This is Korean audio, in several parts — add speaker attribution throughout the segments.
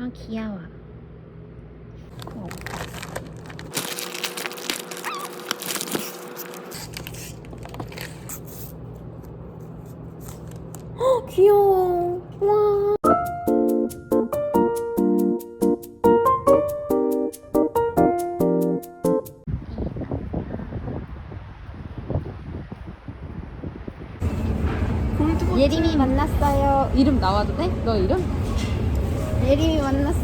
Speaker 1: 아 귀여워. 헉, 귀여워. 와. 예림이 만났어요. 이름 나와도 돼? 너 이름? 예림이 만났어.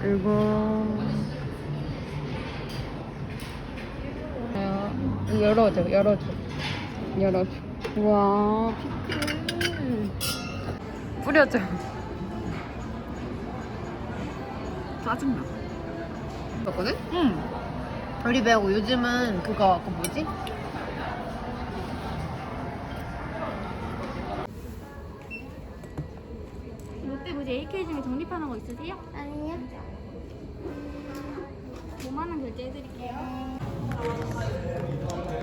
Speaker 1: 그리고 열어줘, 열어줘, 열어줘. 우와, 피클. 뿌려줘.
Speaker 2: 짜증나.
Speaker 1: 먹거든?
Speaker 2: 응.
Speaker 1: 우리 배우고 요즘은 그거 그 뭐지?
Speaker 3: 롯데무지 AK 중에 적립하는 거 있으세요?
Speaker 1: 아니요.
Speaker 3: 5만 원 결제해드릴게요.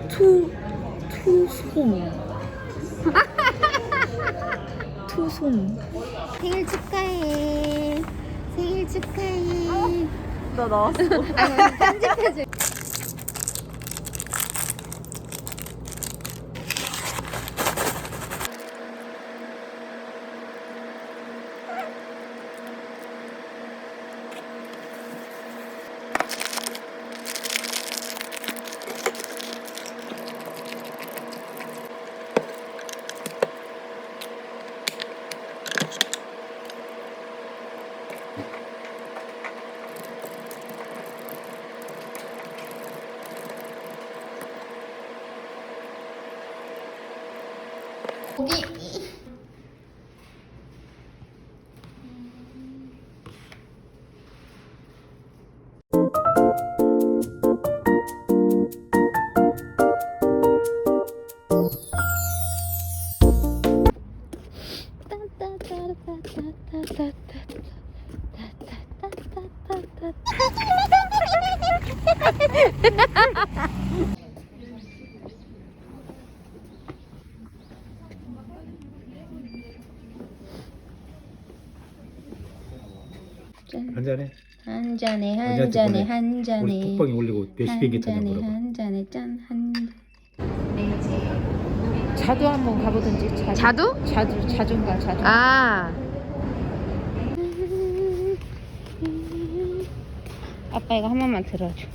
Speaker 2: 투, 투솜. 투솜.
Speaker 1: 생일 축하해. 생일 축하해.
Speaker 2: 나 나왔어.
Speaker 1: 아니, 편집해줘. 고기.
Speaker 4: 한 잔에
Speaker 1: 한 잔에 한 잔에. 한
Speaker 4: 우리
Speaker 1: 잔에
Speaker 4: 톡방에 올리고 몇시 비행기
Speaker 1: 한
Speaker 4: 탔냐
Speaker 1: 잔에
Speaker 4: 물어봐.
Speaker 1: 한 잔에 짠한
Speaker 2: 자두 한번 가보든지. 자두?
Speaker 1: 자두?
Speaker 2: 자두, 자두인가, 자두.
Speaker 1: 아 아빠 이거 한 번만 들어줘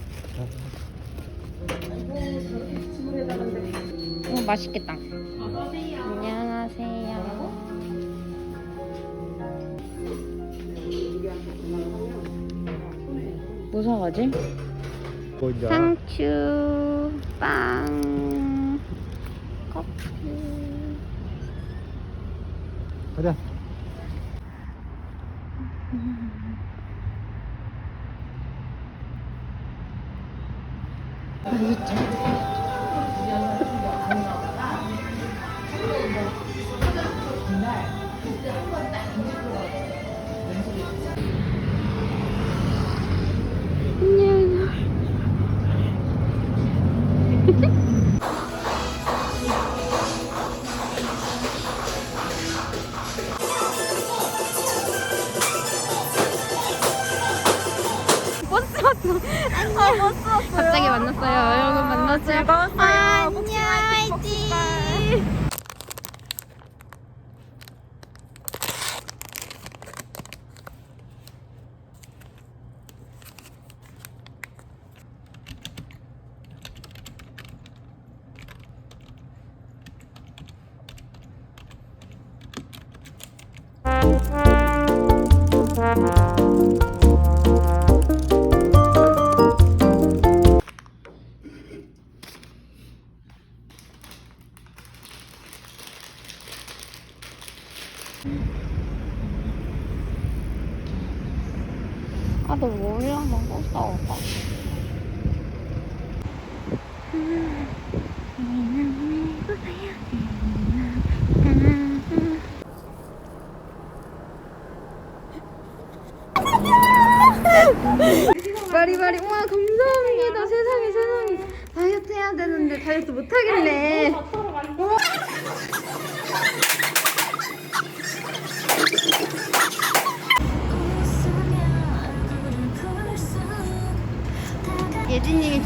Speaker 1: 오 맛있겠다 뭐 사가지?
Speaker 4: 뭐 이제
Speaker 1: 상추, 빵, 커피.
Speaker 4: 가자.
Speaker 3: 왔어. 아.
Speaker 1: 갑자기 만났어요. 여러분 만났어요.
Speaker 3: 즐거웠어요.
Speaker 1: 안녕, 화이팅. 꽂아봐. 바리바리, 우와, 감사합니다. 세상에, 세상에. 다이어트 해야 되는데 다이어트 못하겠네.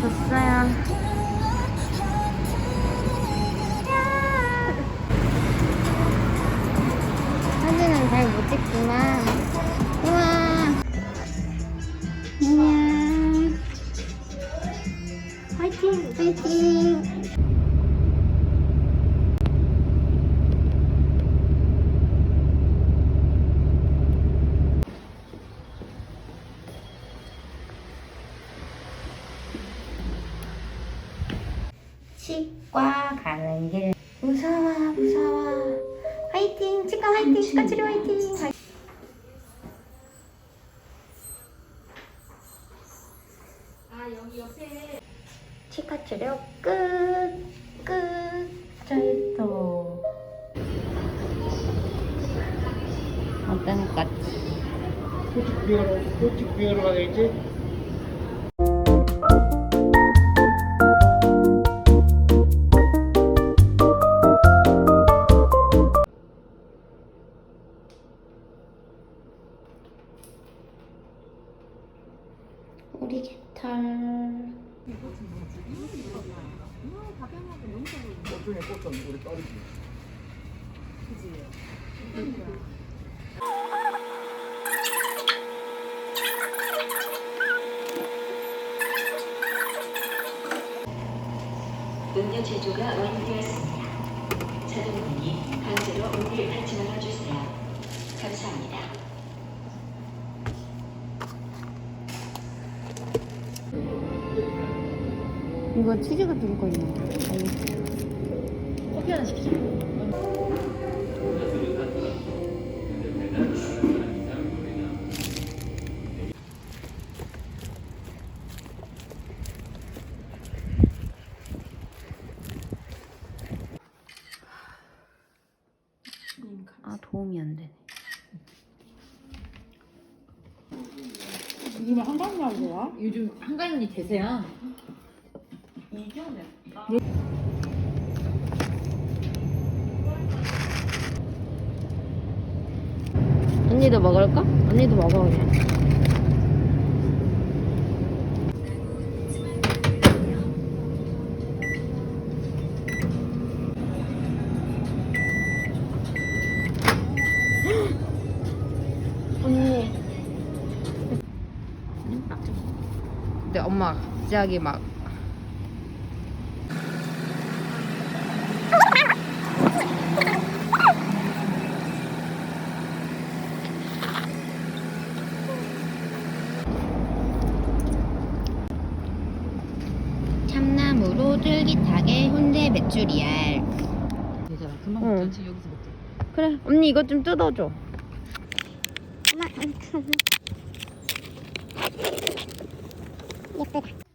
Speaker 5: 줬어요. 치과 치료 화이팅! 아 여기 옆에 치카 치료 끝! 끝! 짜했어 어떤 것 같지?
Speaker 1: 솔직히
Speaker 6: 비하러, 솔직히 비하러 가야지? 제조가 완료되었습니다. 자동문이 강제로 문을 닫지 말아주세요. 감사합니다.
Speaker 1: 이거 치즈가 들어가 있는 거.
Speaker 4: 커피 하나 시키자. 한강만 좋아? 요즘 한강이 대세야.
Speaker 1: 언니도 먹을까? 언니도 먹어 그냥. 엄마가 갑자기 막 참나무로 쫄깃하게 훈제 메추리알.
Speaker 4: 되잖아. 금방
Speaker 1: 응.
Speaker 4: 먹자. 여기서 먹자.
Speaker 1: 그래, 언니 이것 좀 뜯어줘.
Speaker 7: 예쁘다.